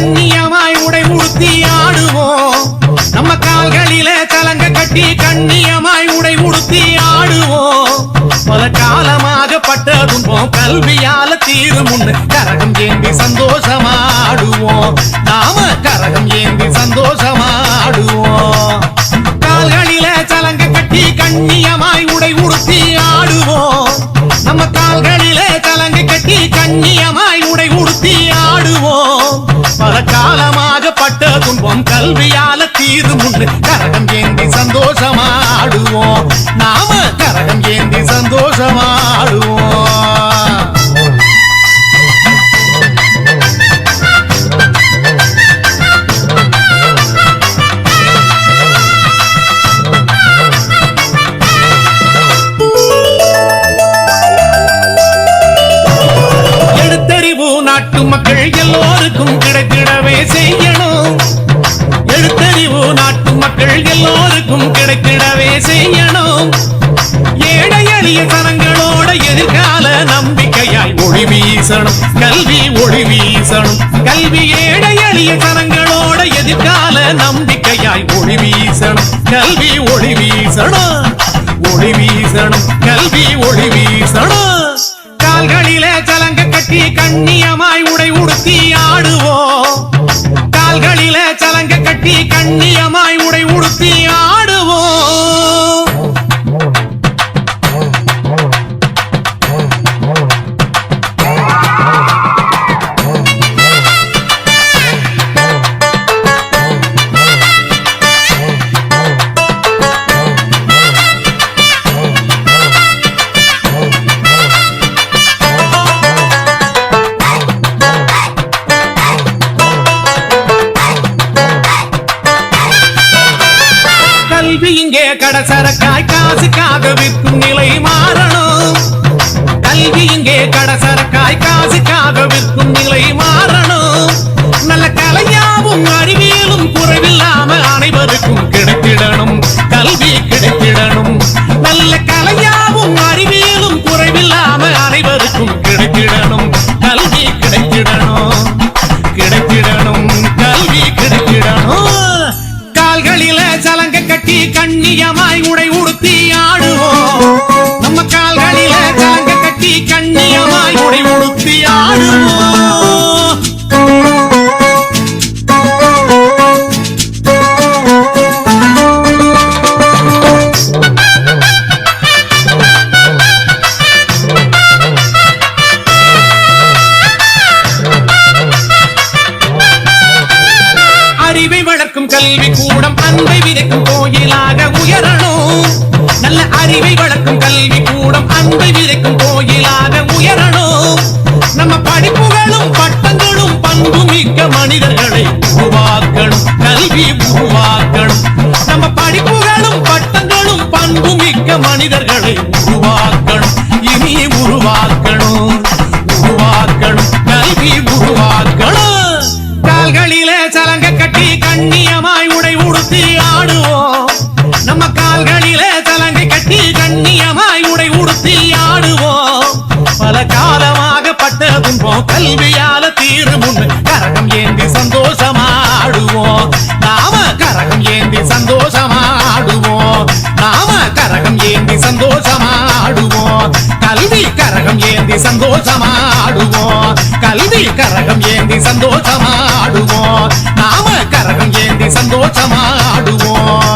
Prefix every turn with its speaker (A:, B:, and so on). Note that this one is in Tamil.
A: கண்ணியமாய் உடை உடுத்தி ஆடுவோம். நம்ம கால்களில கலங்க கட்டி கண்ணியமாய் உடை உடுத்தி ஆடுவோம். பல காலமாக பட்ட கல்வியால தீரும் கரகம் ஏந்தி சந்தோஷமாடுவோம். நாம துன்பம் கல்வியால தீரு முன்னு கரகம் ஏந்தி சந்தோஷமாடுவோம். நாம கரகம் ஏந்தி சந்தோஷமாடுவோம். எழுத்தறிவு நாட்டு எல்லோருக்கும் கிடைத்திடவே செய்யணும். ஏழை எளிய தனங்களோட எதிர்கால நம்பிக்கையாய் ஒளி வீசணும். கல்வி ஒளி வீசணும். கல்வி ஏழை எளிய தனங்களோட எதிர்கால நம்பிக்கையாய் ஒளி வீசணும். கல்வி ஒளி வீசணும். ஒளி வீசணும். கல்வி ஒளி வீசணும். கால்களில கலங்க கட்டி கண்ணியமாய் உடை உடுத்தி ஆடுவோம். கால்களில கலங்க கட்டி கண்ணியமாய் கல்வி இங்கே கடசரக்காய் காசுக்காக விற்கும் நிலை மாறணும். கல்வி இங்கே கடசரக்காய் காசுக்காக விற்கும் வளர்க்கும் கல்வி கூடம் அன்பை விதைக்கும் கோயிலாக உயரணும். நல்ல அறிவை வளர்க்கும் கல்வி கூடம் அன்பை விதைக்கும் கோயிலாக உயரணும். நம்ம படிப்புகளும் பட்டங்களும் பண்புமிக்க மனிதர்களை உருவாக்கணும். கல்வி உருவாக்கணும். நம்ம படிப்புகளும் பட்டங்களும் பண்புமிக்க மிக்க மனித காலமாக பட்ட துன்பம் கல்வியால தீரும் கரகம் ஏந்தி சந்தோஷமாடுவோம். நாம கரகம் ஏந்தி சந்தோஷமாடுவோம். நாம கரகம் ஏந்தி சந்தோஷமாடுவோம். கல்வி கரகம் ஏந்தி சந்தோஷமாடுவோம். கல்வி கரகம் ஏந்தி சந்தோஷமாடுவோம். நாம கரகம் ஏந்தி சந்தோஷமாடுவோம்.